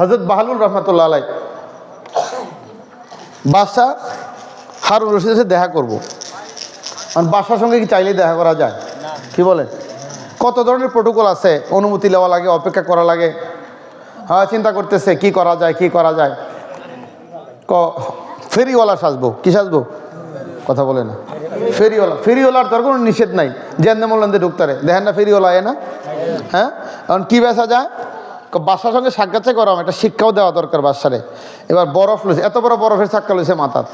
হজরত বাহালুল রহমতুল্লাহ আলাই বাদশাহ হারুন রশিদের সাথে দেখা করব। আর বাদশার সঙ্গে কি চাইলেই দেখা করা যায়? কি বলেন? কত ধরনের প্রোটোকল আছে? অনুমতি নেওয়া লাগে, অপেক্ষা করা লাগে। হ্যাঁ চিন্তা করতেছে, কি করা যায়, কি করা যায়? ক, ফেরিওয়ালা সাজবো। কি সাজবো? কথা বলে না। ফেরিওয়ালা। ফেরিওয়ালার তোর কোনো নিষেধ নাই। জেন্দে মোল্লান্দে ঢুকতারে দেখেন না ফেরিওয়ালা এ না? হ্যাঁ? কারণ কী বেসা যায়? বাসার সঙ্গে সাক্ষাৎ করাম একটা শিক্ষাও দেওয়া দরকার বাসারে এবার বরফ লইছে, এত বড় বরফের সাক্ষা লইছে মাথাত।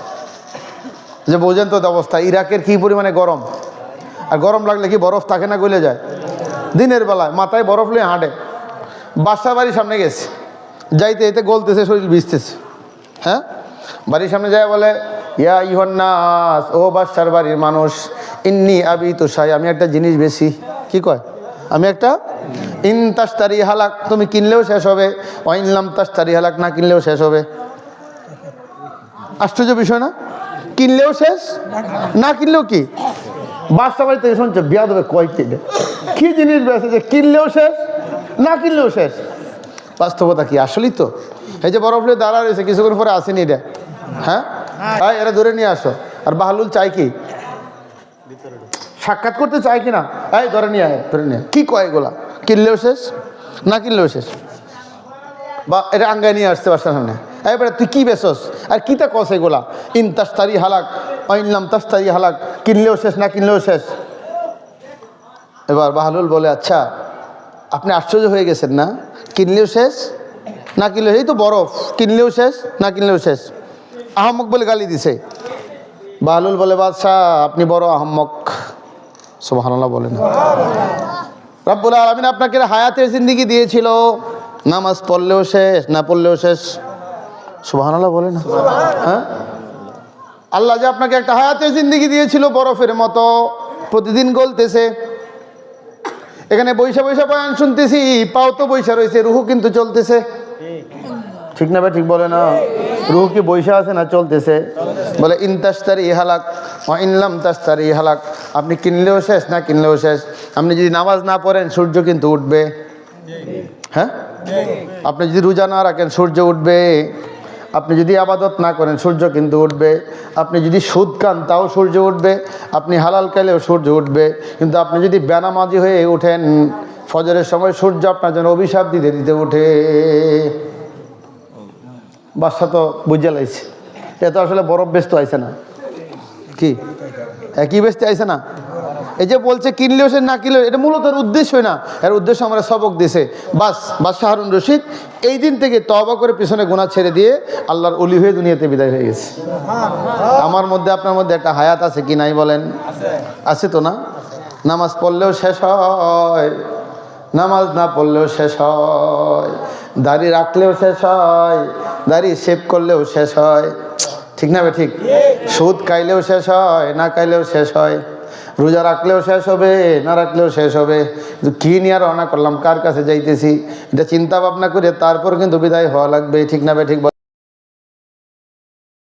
যে বোঝেন তো অবস্থা, ইরাকের কি পরিমাণে গরম? আর গরম লাগলে কি বরফ থাকে না গলে যায়? দিনের বেলায় মাথায় বরফ লয়ে হাঁটে। বাসার বাড়ির সামনে গেছে। যাইতে এতে গলতেছে, শরীর ভিজতেছে। হ্যাঁ? বাড়ির সামনে যায় বলে, ইয়া ইহন্নাস ও বাসার বাড়ির মানুষ, ইন্নি আবি তো সাই, আমি একটা জিনিস বেশি। কি কয়? আমি একটা ইন তাস্তারি হালাক, তুমি কিনলেও শেষ হবে। ওয়াইনলাম তাস্তারি হালাক, না কিনলেও শেষ হবে। আশ্চর্য বিষয় না? কিনলেও শেষ? না কিনলেও কি? বাচ্চা বাড়ি থেকে শুনছে বিয়া দেবে কয় কিনে কি জিনিস বেছে যে কিনলেও শেষ, না কিনলেও শেষ? বাস্তবতা কি আসলেই তো? এই যে বরফ দাঁড়া রয়েছে, কিছুক্ষণ পরে আসেনি এটা। হ্যাঁ? হ্যাঁ এরা ধরে নিয়ে আসো। আর বাহালুল চাই কি? সাক্ষাৎ করতে চায় কি না এই, ধরে নিয়ে আয়, ধরে নিয়ে কি কয় এগুলা? কিনলেও শেষ, না কিনলেও শেষ। বা এটা আঙ্গায় নিয়ে আসতে বাসার সামনে। এবারে তুই কি বেসস আর কী কিতা কস এগুলা? ইন তাস্তারি হালাক অইনলাম তাস্তারি হালাক, কিনলেও শেষ, না কিনলেও শেষ। এবার বাহালুল বলে আচ্ছা আপনি আশ্চর্য হয়ে গেছেন না? কিনলেও শেষ, না কিনলেও এই তো বরফ, কিনলেও শেষ, না কিনলেও শেষ। আহমক বলে গালি দিছে। বাহালুল বলে, বাদশাহ, আপনি বড় আহম্মক। সুবহানাল্লাহ বলেন রব্বুল আলমিন আপনাকে হায়াতের জিন্দিগি দিয়েছিল। নামাজ পড়লেও শেষ না পড়লেও শেষ। সুবহানাল্লাহ বলে না। হ্যাঁ? আল্লাহ যে আপনাকে একটা হায়াতের জিন্দিগি দিয়েছিল বরফের মতো প্রতিদিন গলতেছে। এখানে বৈশা বৈশা বয়ান শুনতেছি পাও তো বৈশা রয়েছে রুহু কিন্তু চলতেছে। ঠিক না ভাই ঠিক বলে না। রুহু কি বৈশা আছে না চলতেছে? বলে, ইন তাস্তারি হালাক ও ইনলাম তাস্তারি হালাক আপনি কিনলেও শেষ, না কিনলেও শেষ। আপনি যদি নামাজ না পড়েন, সূর্য কিন্তু উঠবে। হ্যাঁ? আপনি যদি রোজা না রাখেন, সূর্য উঠবে। আপনি যদি আবাদত না করেন, সূর্য কিন্তু উঠবে। আপনি যদি সুদ খান, তাও সূর্য উঠবে। আপনি হালাল খাইলেও সূর্য উঠবে। কিন্তু আপনি যদি বেনামাজি হয়ে ওঠেন, ফজরের সময় সূর্য আপনার জন্য অভিশাপ দিতে দিতে উঠে। বাসা তো বুঝে লাইছে। এ তো আসলে বরফ ব্যস্ত আইছে না। কি? একই ব্যস্ত আইছে না? এই যে বলছে কিনলেও সে না কিনলেও, এটা মূলত উদ্দেশ্যই না। এর উদ্দেশ্য আমরা সবক দিছে বাস বাদশাহ হারুন রশিদ, এই দিন থেকে তবা করে পিছনে গোনা ছেড়ে দিয়ে আল্লাহর অলি হয়ে দুনিয়াতে বিদায় হয়ে গেছে। আমার মধ্যে, আপনার মধ্যে একটা হায়াত আছে কি নাই বলেন? আছে তো না? নামাজ পড়লেও শেষ হয়, নামাজ না পড়লেও শেষ হয়, দাড়ি রাখলেও শেষ হয় দাড়ি শেভ করলেও শেষ হয়। ঠিক না ঠিক? সুদ কাইলেও শেষ হয়, না কাইলেও শেষ হয়। রোজা রাখলেও শেষ হবে, না রাখলেও শেষ হবে। কিন্তু কী নিয়ে রওনা করলাম? কার কাছে যাইতেছি? এটা চিন্তা ভাবনা করে তারপর কিন্তু বিদায় হওয়া লাগবে। ঠিক না ঠিক?